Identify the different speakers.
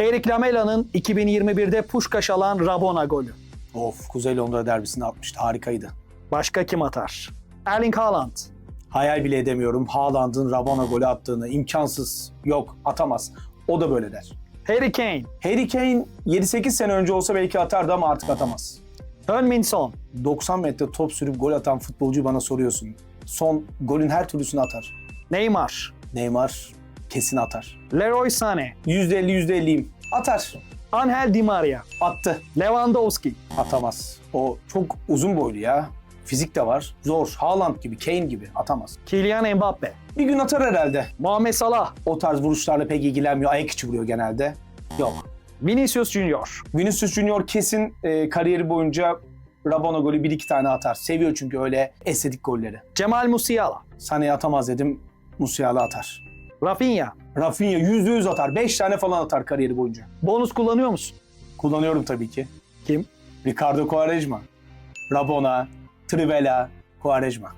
Speaker 1: Erik Lamela'nın 2021'de Puşkaş alan Rabona golü.
Speaker 2: Of Kuzey Londra derbisinde atmıştı. Harikaydı.
Speaker 1: Başka kim atar? Erling Haaland.
Speaker 2: Hayal bile edemiyorum Haaland'ın Rabona golü attığını. imkansız. Yok atamaz. O da böyle der.
Speaker 1: Harry Kane.
Speaker 2: Harry Kane 7-8 sene önce olsa belki atardı ama artık atamaz.
Speaker 1: Heung-min Son.
Speaker 2: 90 metre top sürüp gol atan futbolcuyu bana soruyorsun. Son golün her türlüsünü atar.
Speaker 1: Neymar.
Speaker 2: Neymar kesin atar.
Speaker 1: Leroy Sané.
Speaker 2: %50 %50'yim. Atar.
Speaker 1: Angel Di Maria.
Speaker 2: Attı.
Speaker 1: Lewandowski.
Speaker 2: Atamaz. O çok uzun boylu ya. Fizik de var. Zor. Haaland gibi, Kane gibi atamaz.
Speaker 1: Kylian Mbappe.
Speaker 2: Bir gün atar herhalde.
Speaker 1: Muhammed Salah.
Speaker 2: O tarz vuruşlarla pek ilgilenmiyor. Ayak içi vuruyor genelde. Yok.
Speaker 1: Vinicius Junior.
Speaker 2: Vinicius Junior kesin e, kariyeri boyunca Rabona golü bir iki tane atar. Seviyor çünkü öyle estetik golleri.
Speaker 1: Cemal Musiala.
Speaker 2: Sané'ye atamaz dedim. Musiala atar.
Speaker 1: Rafinha.
Speaker 2: Rafinha %100 atar. 5 tane falan atar kariyeri boyunca.
Speaker 1: Bonus kullanıyor musun?
Speaker 2: Kullanıyorum tabii ki.
Speaker 1: Kim?
Speaker 2: Ricardo Quaresma. Rabona, Trivela, Quaresma.